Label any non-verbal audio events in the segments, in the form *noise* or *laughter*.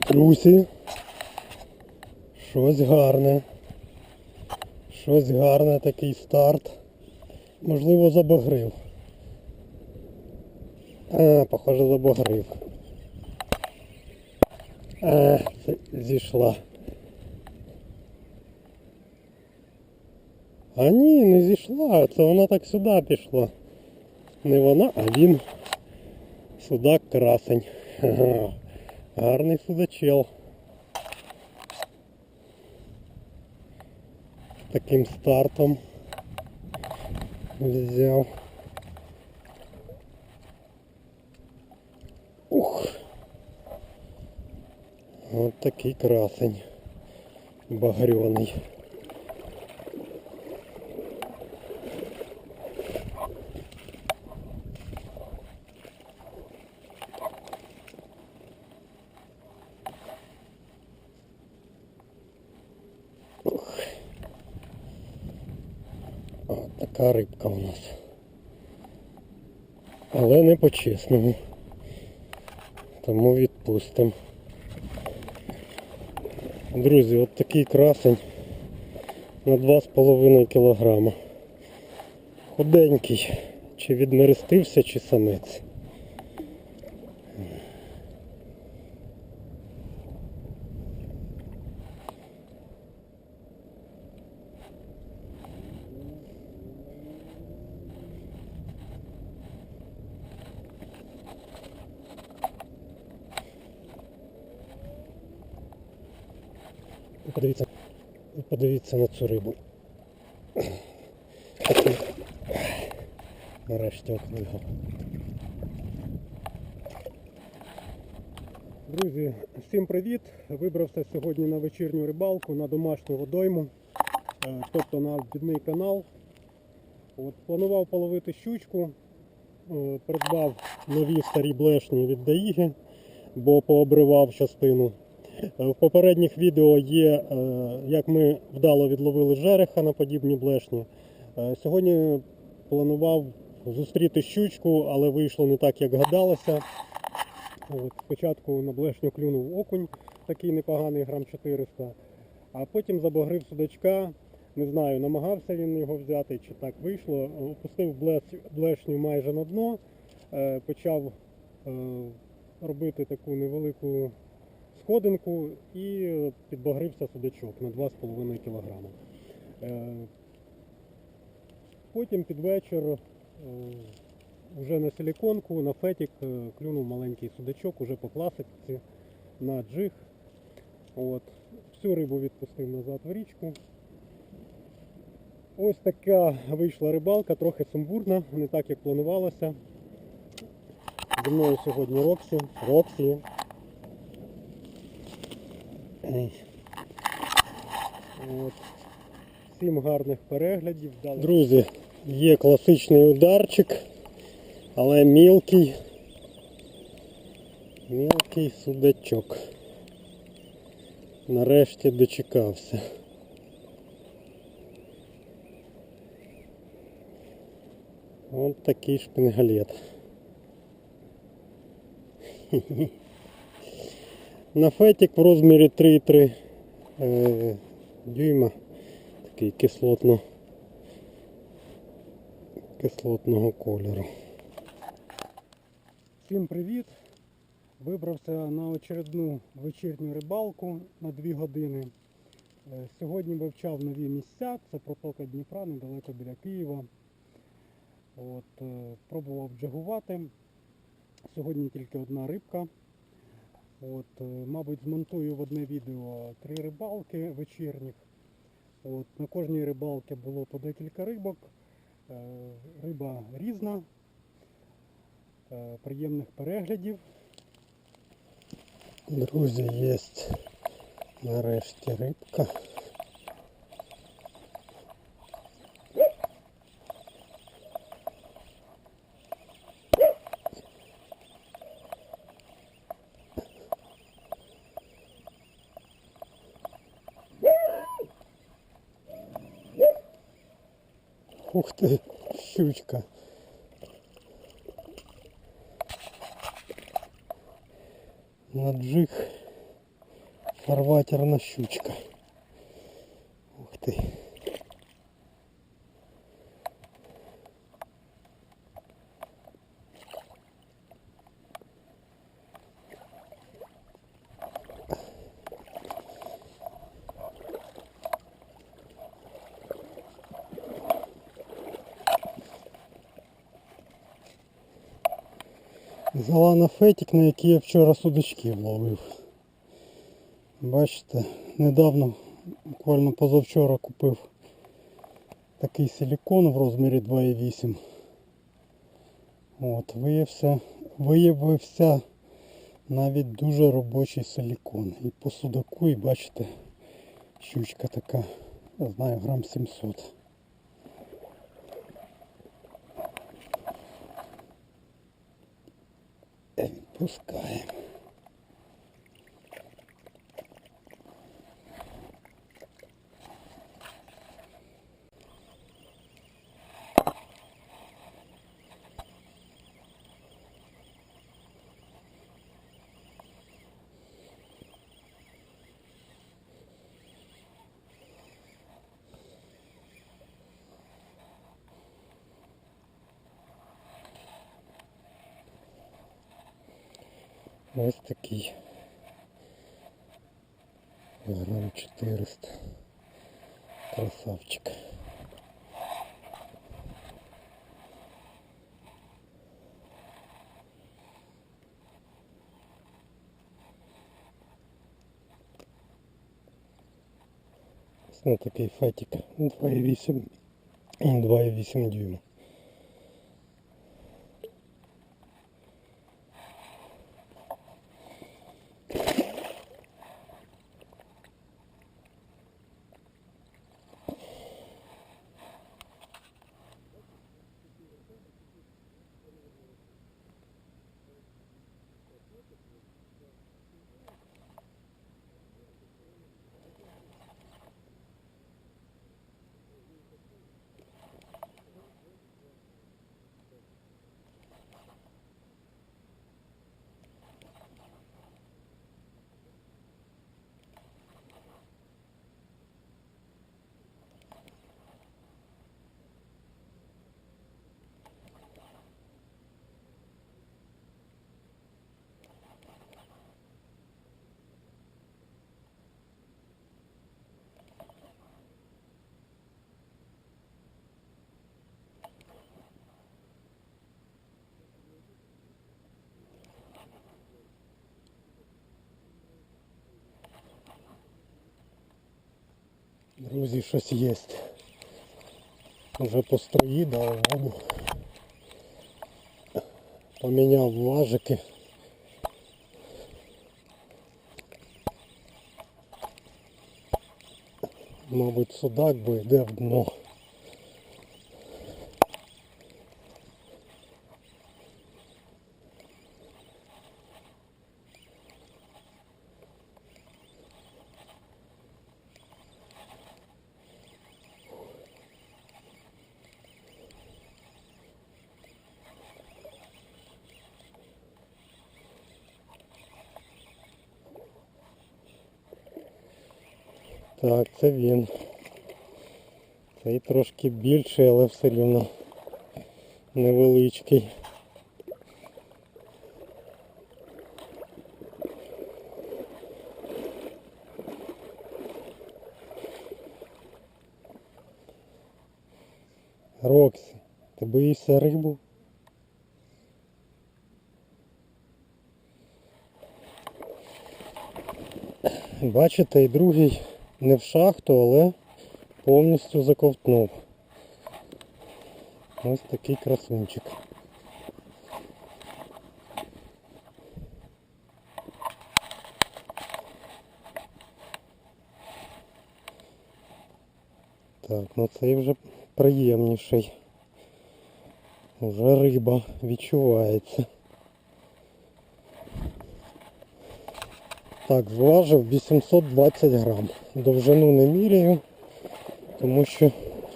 Друзі. Щось гарне. Щось гарне, такий старт. Можливо, забагрив. А, похоже, забагрив. А, зійшла. А ні, не зійшла, це вона так сюди пішла. Не вона, а він. Судак красень. Гарний судачел. З таким стартом взяв. Ух! От такий красень. Багряний. От така рибка у нас. Але не по-чесному. Тому відпустимо. Друзі, от такий красень на 2,5 кілограма. Худенький. Чи відмерестився, чи самець. Подивіться, подивіться на цю рибу. *coughs* Нарешті окунув. Друзі, всім привіт! Вибрався сьогодні на вечірню рибалку на домашню водойму, е, тобто на відний канал. От, планував половити щучку, е, придбав нові старі блешні від Даїги, бо пообривав частину. Е, В попередніх відео є, е, як ми вдало відловили жереха на подібні блешні. Е, Сьогодні планував зустріти щучку, але вийшло не так, як гадалося. От, спочатку на блешню клюнув окунь, такий непоганий грам 400, а потім забагрив судачка. Не знаю, намагався він його взяти чи так вийшло. Опустив блешню майже на дно, почав робити таку невелику сходинку і підбагрився судачок на 2,5 кг. Потім під вечір е, вже на силіконку, на фетік е, клюнув маленький судачок, уже по класиці на джиг. От. Всю рибу відпустив назад в річку. Ось така вийшла рибалка, трохи сумбурна, не так як планувалося. Зі мною сьогодні Роксі. Роксі. От. Всім гарних переглядів. Друзі, є класичний ударчик, але мілкий, мілкий судачок. Нарешті дочекався. Ось такий шпингалет. *laughs* На фетик в розмірі 3,3 е, дюйма. Такий кислотно кислотного кольору. Всім привіт! Вибрався на очередну вечірню рибалку на 2 години. Е, Сьогодні вивчав нові місця. Це протока Дніпра, недалеко біля Києва. От, е, пробував джагувати. Сьогодні тільки одна рибка. От, е, мабуть, змонтую в одне відео три рибалки вечірніх. От, на кожній рибалці було по декілька рибок. Е, Риба різна. Е, Приємних переглядів. Друзі, є нарешті рибка. Ух ти, щучка. На джиг Фарватерна щучка. Ух ти. Взяла на фетик, на який я вчора судачків ловив. Бачите, недавно, буквально позавчора купив такий силікон в розмірі 2,8. От, виявився, виявився навіть дуже робочий силікон. І по судаку, і бачите, щучка така, я знаю, грам 700. Відпускаємо. Ось такий. Грам 400. Красавчик. Ось на такий фетик 2,8 2,8 дюйма. Друзі, щось є. Вже по строї дав воду. Поміняв важики. Мабуть, судак би йде в дно. Так, це він. Цей трошки більший, але все рівно невеличкий. Роксі, ти боїшся рибу? Бачите, і другий не в шахту, але повністю заковтнув. Ось такий красунчик. Так, ну цей вже приємніший. Уже риба відчувається. Так, зважив 820 грам. Довжину не міряю, тому що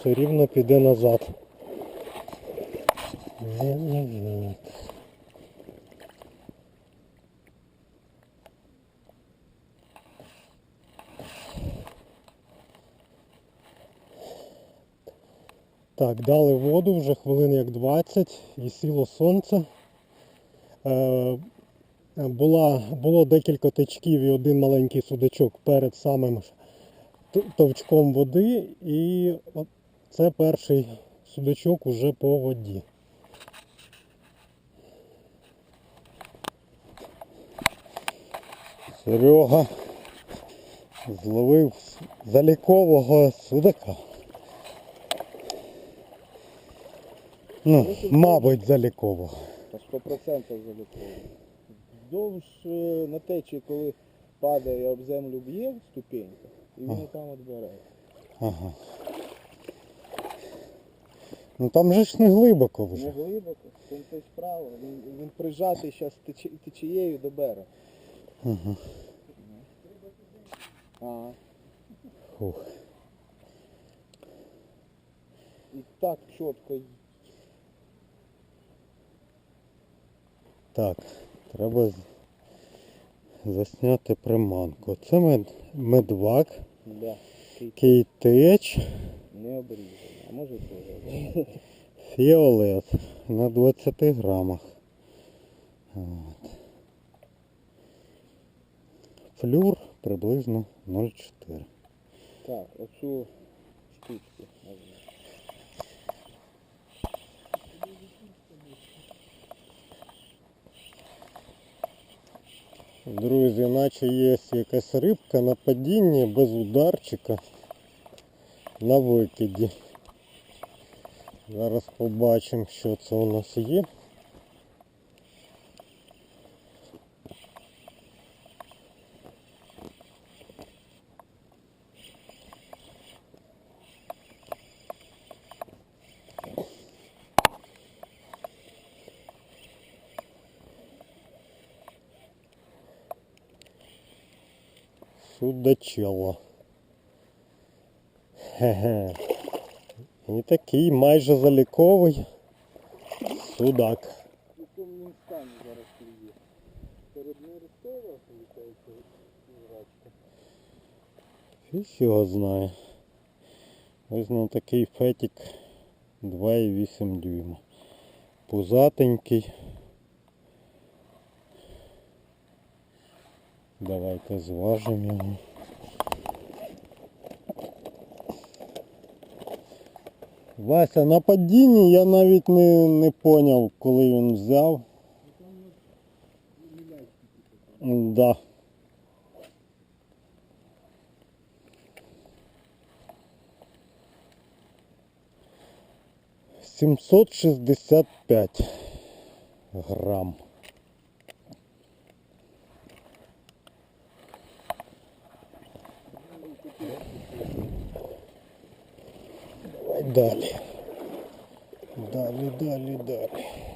все рівно піде назад. Так, дали воду вже хвилин як 20 і сіло сонце. Е, була, було декілька течків і один маленький судачок перед самим товчком води, і це перший судачок уже по воді. Серега зловив залікового судака. Ну, мабуть, залікового. Та 100% заліковує. Вздовж е, на течії, коли падає об землю б'є ступенька, і він Ага. там бере. Ага. Ну там же ж не глибоко Не глибоко, там той справа, він, він прижатий зараз течією до берега. Ага. А, Фух. і так чітко. Так, треба засняти приманку. Це мед, медвак, Да, кейтеч, не обрізаний, а може теж. фіолет на 20 грамах. От. Флюр приблизно 0,4. Так, оцю штучку. Друзі, наче є якась рибка на падінні без ударчика на викиді. Зараз побачимо, що це у нас є. Судачело. Хе-хе. І такий майже заліковий судак. Перед нерестова, виходить, рачка. Фіг його знає. Ось на такий фетик 2,8 дюйма. Пузатенький. Давайте зважимо його. Вася, на падінні я навіть не, не поняв, коли він взяв. Да. Сімсот шістдесят п'ять грам. Далі. Далі, далі, далі.